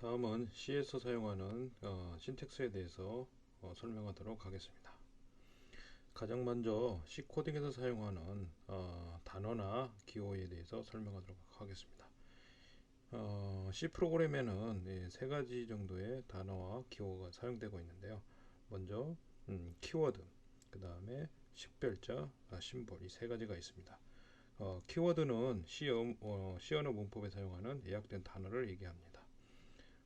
다음은 C에서 사용하는 어, 신텍스에 대해서 어, 설명하도록 하겠습니다. 가장 먼저 C 코딩에서 사용하는 어, 단어나 기호에 대해서 설명하도록 하겠습니다. 어, C 프로그램에는 네, 세 가지 정도의 단어와 기호가 사용되고 있는데요. 먼저 음, 키워드, 그 다음에 식별자, 아, 심볼 이 세 가지가 있습니다. 어, 키워드는 C, 어, C 언어 문법에 사용하는 예약된 단어를 얘기합니다.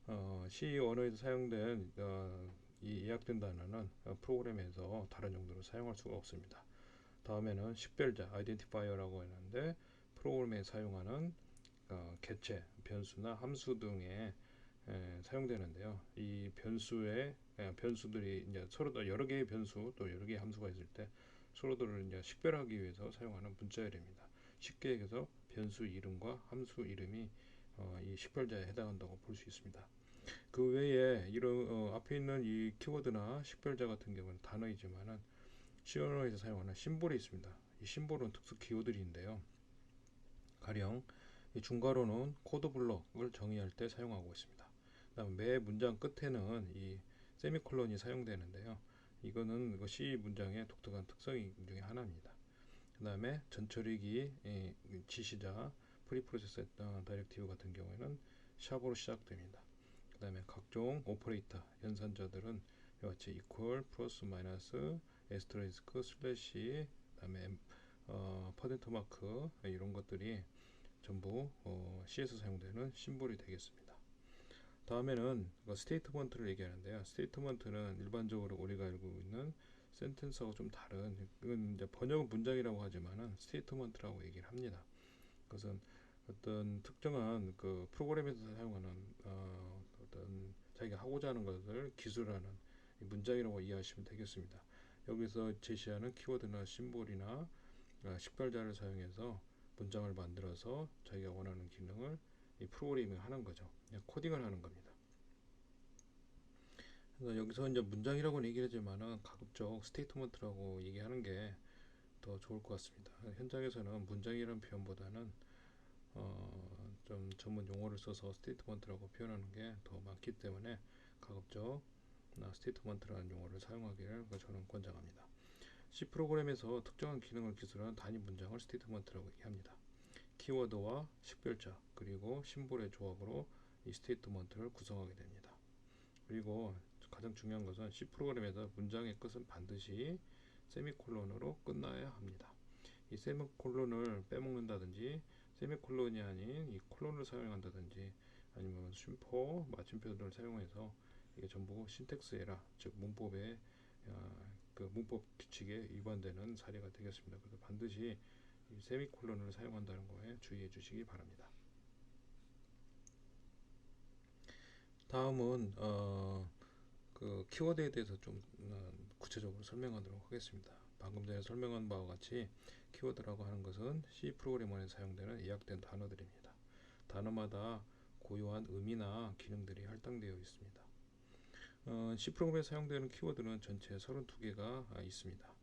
어, C 언어에서 사용된 어, 이 예약된 단어는 어, 프로그램에서 다른 용도로 사용할 수가 없습니다. 다음에는 식별자, 아이덴티파이어라고 하는데 프로그램에 사용하는 어, 개체, 변수나 함수 등에 에, 사용되는데요. 이 변수의 에, 변수들이 이제 서로 여러 개의 변수 또 여러 개의 함수가 있을 때 서로들을 이제 식별하기 위해서 사용하는 문자열입니다. 쉽게 얘기해서 변수 이름과 함수 이름이 어, 이 식별자에 해당한다고 볼 수 있습니다. 그 외에 이런 어, 앞에 있는 이 키워드나 식별자 같은 경우는 단어이지만은 시언어에서 사용하는 심볼이 있습니다. 이 심볼은 특수 기호들인데요. 가령 이 중괄호는 코드 블록을 정의할 때 사용하고 있습니다. 그다음 매 문장 끝에는 이 세미콜론이 사용되는데요. 이거는 C 문장의 독특한 특성 중에 하나입니다. 그 다음에 전처리기 지시자 프리프로세스 다이렉티브 같은 경우에는 샵으로 시작됩니다. 그 다음에 각종 오퍼레이터 연산자들은 이와 같이 equal, 플러스, 마이너스, 에스트레이스크, 슬래시, 그 다음에 어, 퍼센트 마크 이런 것들이 전부 어, C에서 사용되는 심볼이 되겠습니다. 다음에는 스테이트먼트를 얘기하는데요. 스테이트먼트는 일반적으로 우리가 알고 있는 센텐스하고 좀 다른 이건 이제 번역은 문장이라고 하지만은 스테이트먼트라고 얘기를 합니다. 그것은 어떤 특정한 그 프로그램에서 사용하는 어, 자기가 하고자 하는 것을 기술하는 문장이라고 이해하시면 되겠습니다. 여기서 제시하는 키워드나 심볼이나 어, 식별자를 사용해서 문장을 만들어서 자기가 원하는 기능을 이 프로그래밍 하는 거죠. 코딩을 하는 겁니다. 그래서 여기서 이제 문장이라고 얘기를 하지만은 가급적 스테이트먼트라고 얘기하는 게 더 좋을 것 같습니다. 현장에서는 문장이라는 표현보다는 전문 용어를 써서 스테이트먼트라고 표현하는 게 더 많기 때문에 가급적 스테이트먼트라는 용어를 사용하기를 저는 권장합니다. C 프로그램에서 특정한 기능을 기술하는 단위 문장을 스테이트먼트라고 얘기합니다. 키워드와 식별자 그리고 심볼의 조합으로 이 스테이트먼트를 구성하게 됩니다. 그리고 가장 중요한 것은 C 프로그램에서 문장의 끝은 반드시 세미콜론으로 끝나야 합니다. 이 세미콜론을 빼먹는다든지 세미콜론이 아닌 이 콜론을 사용한다든지 아니면 쉼포, 마침표들을 사용해서 이게 전부 신텍스 에라, 즉 문법의 어, 그 문법 규칙에 위반되는 사례가 되겠습니다. 그래서 반드시 세미콜론을 사용한다는 거에 주의해 주시기 바랍니다. 다음은 어, 그 키워드에 대해서 좀 어, 구체적으로 설명하도록 하겠습니다. 방금 전에 설명한 바와 같이 키워드라고 하는 것은 C 프로그래머 에 사용되는 예약된 단어들입니다. 단어마다 고유한 의미나 기능들이 할당되어 있습니다. 어, C 프로그램에 사용되는 키워드는 전체 32개가 있습니다.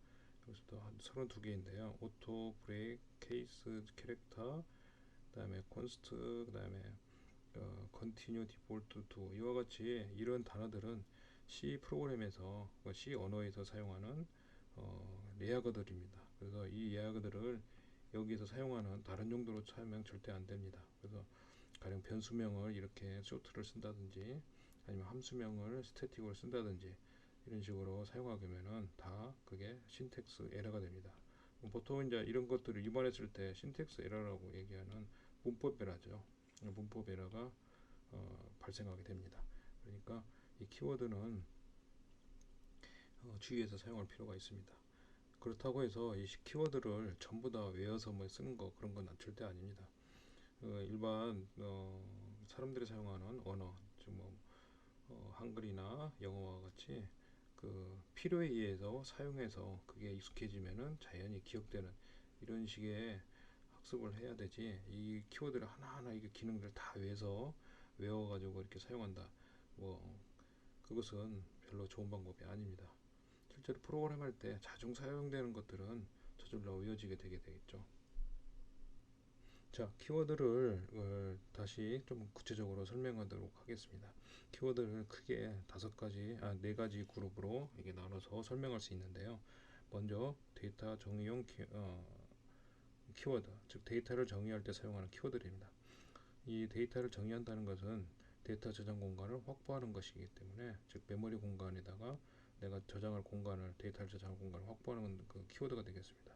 여기서도 한 32개인데요. 오토, 브레이크, 케이스, 캐릭터, 그 다음에 콘스트, 그 다음에 어, 컨티뉴, 디폴트, 두 이와 같이 이런 단어들은 C 프로그램에서 C 언어에서 사용하는 어, 예약어들입니다. 그래서 이 예약어들을 여기서 사용하는 다른 용도로 사용 절대 안 됩니다. 그래서 가령 변수명을 이렇게 쇼트를 쓴다든지 아니면 함수명을 스태틱으로 쓴다든지 이런 식으로 사용하게 되면은 다 그게 신텍스 에러가 됩니다. 보통 이제 이런 것들을 위반했을 때 신텍스 에러라고 얘기하는 문법 에러죠. 문법 에러가 어, 발생하게 됩니다. 그러니까 이 키워드는 어, 주의해서 사용할 필요가 있습니다. 그렇다고 해서 이 키워드를 전부 다 외워서 뭐 쓰는 거 그런 건 절대 아닙니다. 어, 일반 어, 사람들이 사용하는 언어, 즉뭐 어, 한글이나 영어와 같이 그 필요에 의해서 사용해서 그게 익숙해지면은 자연히 기억되는 이런 식의 학습을 해야 되지 이 키워드를 하나하나 이게 기능들 다 외워서 외워가지고 이렇게 사용한다 뭐 그것은 별로 좋은 방법이 아닙니다 실제로 프로그램 할 때 자주 사용되는 것들은 저절로 외워지게 되게 되겠죠 자, 키워드를 어, 다시 좀 구체적으로 설명하도록 하겠습니다. 키워드를 크게 다섯 가지, 아, 네 가지 그룹으로 이게 나눠서 설명할 수 있는데요. 먼저 데이터 정의용 키, 어, 키워드, 즉 데이터를 정의할 때 사용하는 키워드입니다. 이 데이터를 정의한다는 것은 데이터 저장 공간을 확보하는 것이기 때문에 즉 메모리 공간에다가 내가 저장할 공간을 데이터를 저장할 공간을 확보하는 그 키워드가 되겠습니다.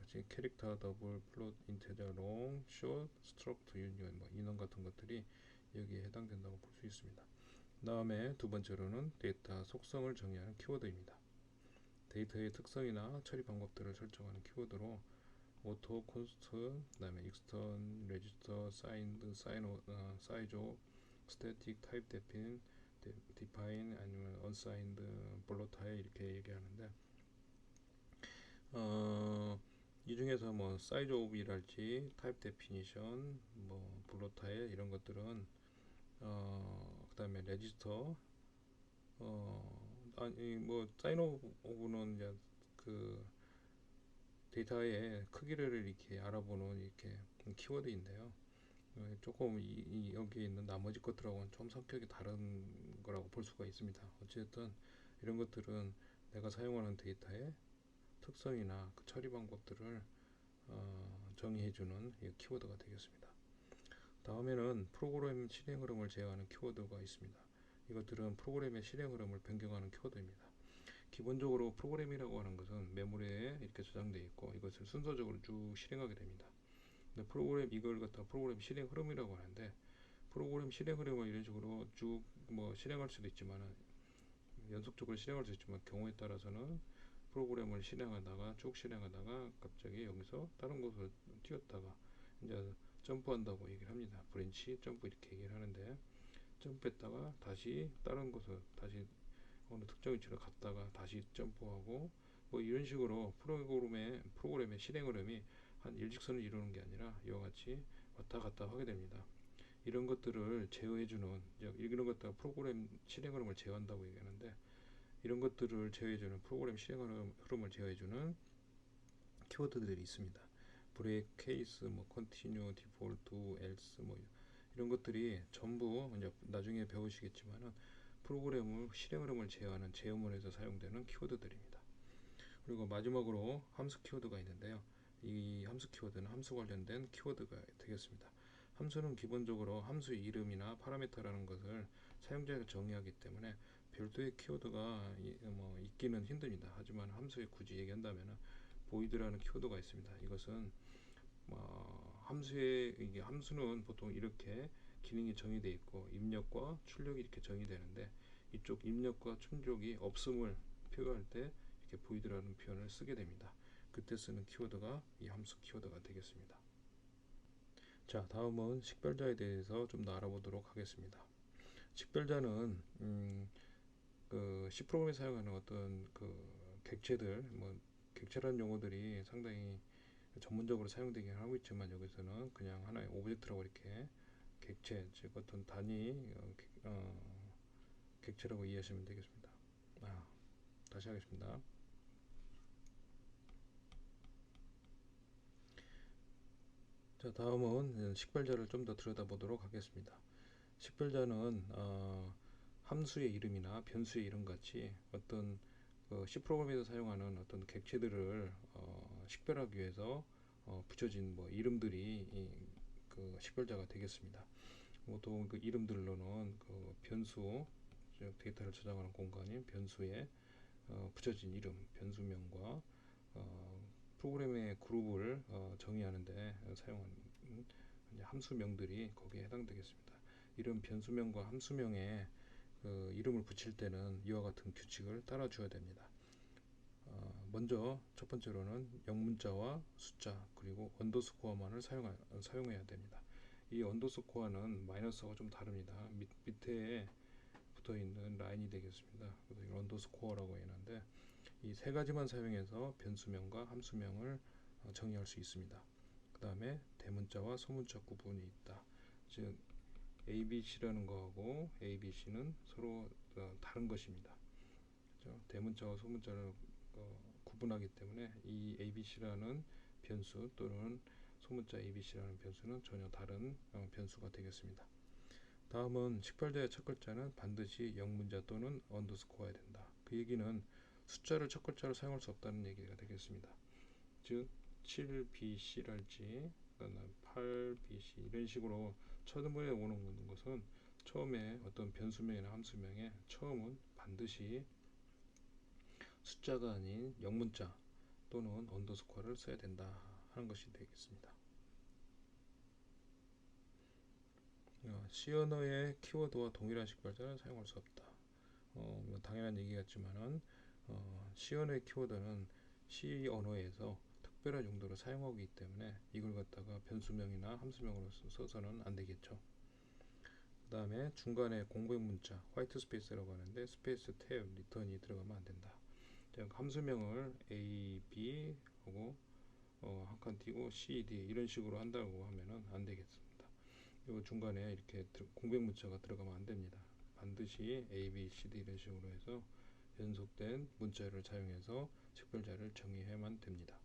역시 캐릭터 더블 플롯 인테저 롱숏 스트럭트 유니언 뭐 인원 같은 것들이 여기에 해당된다고 볼 수 있습니다. 다음에 두 번째로는 데이터 속성을 정의하는 키워드입니다. 데이터의 특성이나 처리 방법들을 설정하는 키워드로 오토, 콘스트, 그다음에 익스턴, 레지스터, 사인드, 사인, 어, 사이조, 스태틱, 타입 데핀, 디파인 아니면 언사인드, 볼로타일 이렇게 얘기하는데 어, 이 중에서 뭐 사이즈 오브이랄지 타입 데피니션, 뭐 볼로타일 이런 것들은 어, 그 다음에 레지스터 어, 아니 뭐 사인 오브는 이제 그 데이터의 크기를 이렇게 알아보는 이렇게 키워드인데요. 어, 조금 이, 이 여기에 있는 나머지 것들하고는 좀 성격이 다른 거라고 볼 수가 있습니다. 어쨌든 이런 것들은 내가 사용하는 데이터의 특성이나 그 처리 방법들을 어, 정의해주는 키워드가 되겠습니다. 다음에는 프로그램 실행 흐름을 제어하는 키워드가 있습니다. 이것들은 프로그램의 실행 흐름을 변경하는 키워드입니다. 기본적으로 프로그램이라고 하는 것은 메모리에 이렇게 저장되어 있고 이것을 순서적으로 쭉 실행하게 됩니다. 근데 프로그램 이걸 갖다 프로그램 실행 흐름이라고 하는데 프로그램 실행 흐름을 이런 식으로 쭉 뭐 실행할 수도 있지만 연속적으로 실행할 수 있지만 경우에 따라서는 프로그램을 실행하다가 쭉 실행하다가 갑자기 여기서 다른 곳으로 뛰었다가 이제 점프한다고 얘기를 합니다. 브랜치 점프 이렇게 얘기를 하는데 점프했다가 다시 다른 곳으로 다시 어느 특정 위치로 갔다가 다시 점프하고 뭐 이런 식으로 프로그램의 프로그램의 실행 흐름이 한 일직선을 이루는 게 아니라 이와 같이 왔다 갔다 하게 됩니다. 이런 것들을 제어해주는 이런 것들 프로그램 실행 흐름을 제어한다고 얘기하는데 이런 것들을 제어해주는 프로그램 실행 흐름을 제어해주는 키워드들이 있습니다. 브레이크, 케이스, 뭐 컨티뉴, 디폴트, 엘스 뭐 이런 것들이 전부 이제 나중에 배우시겠지만은 프로그램을 실행 흐름을 제어하는 제어문에서 사용되는 키워드들입니다. 그리고 마지막으로 함수 키워드가 있는데요. 이 함수 키워드는 함수 관련된 키워드가 되겠습니다. 함수는 기본적으로 함수의 이름이나 파라미터라는 것을 사용자가 정의하기 때문에 별도의 키워드가 뭐 있기는 힘듭니다. 하지만 함수에 굳이 얘기한다면 보이드라는 키워드가 있습니다. 이것은 뭐 함수의 이게 함수는 보통 이렇게 기능이 정의되어 있고 입력과 출력이 이렇게 정의되는데 이쪽 입력과 출력이 없음을 표현할 때 이렇게 보이드라는 표현을 쓰게 됩니다. 그때 쓰는 키워드가 이 함수 키워드가 되겠습니다. 자, 다음은 식별자에 대해서 좀 더 알아보도록 하겠습니다. 식별자는 음, 그 C 프로그램에 사용하는 어떤 그 객체들, 뭐 객체라는 용어들이 상당히 전문적으로 사용되긴 하고 있지만 여기서는 그냥 하나의 오브젝트라고 이렇게 객체, 즉 어떤 단위 어, 어, 객체라고 이해하시면 되겠습니다. 아, 다시 하겠습니다. 자, 다음은 식별자를 좀 더 들여다보도록 하겠습니다. 식별자는 어, 함수의 이름이나 변수의 이름 같이 어떤 그 C 프로그램에서 사용하는 어떤 객체들을 어, 식별하기 위해서 어, 붙여진 뭐 이름들이 이, 그 식별자가 되겠습니다. 보통 그 이름들로는 그 변수 즉 데이터를 저장하는 공간인 변수에 어, 붙여진 이름 변수명과 어, 프로그램의 그룹을 어, 정의하는데 사용하는 함수명들이 거기에 해당되겠습니다. 이런 변수명과 함수명에 그 이름을 붙일 때는 이와 같은 규칙을 따라줘야 됩니다. 어, 먼저 첫 번째로는 영문자와 숫자 그리고 언더스코어만을 사용하, 사용해야 됩니다. 이 언더스코어는 마이너스하고 좀 다릅니다. 밑, 밑에 붙어 있는 라인이 되겠습니다. 언더스코어라고 하는데 이 세 가지만 사용해서 변수명과 함수명을 어, 정의할 수 있습니다. 그 다음에 대문자와 소문자 구분이 있다. 즉 ABC라는 거하고 ABC는 서로 어, 다른 것입니다. 그렇죠? 대문자와 소문자를 어, 구분하기 때문에 이 ABC라는 변수 또는 소문자 ABC라는 변수는 전혀 다른 어, 변수가 되겠습니다. 다음은 식별자의 첫 글자는 반드시 영문자 또는 언더스코어야 된다. 그 얘기는 숫자를 첫 글자로 사용할 수 없다는 얘기가 되겠습니다. 즉 7BC랄지 8BC 이런 식으로 첫문에 오는 것은 처음에 어떤 변수명이나 함수명에 처음은 반드시 숫자가 아닌 영문자 또는 언더스코어를 써야 된다 하는 것이 되겠습니다. 어, C 언어의 키워드와 동일한 식별자는 사용할 수 없다. 어, 뭐 당연한 얘기 같지만은 어, C 언어의 키워드는 C 언어에서 특별한 용도로 사용하기 때문에 이걸 갖다가 변수명이나 함수명으로 써서는 안 되겠죠. 그 다음에 중간에 공백 문자 화이트 스페이스라고 하는데 스페이스 탭 리턴이 들어가면 안 된다. 즉 함수명을 A, B 하고 어, 한 칸 띄고 C, D 이런 식으로 한다고 하면은 안 되겠습니다. 이 중간에 이렇게 공백 문자가 들어가면 안 됩니다. 반드시 A, B, C, D 이런 식으로 해서 연속된 문자를 사용해서 식별자를 정의해야만 됩니다.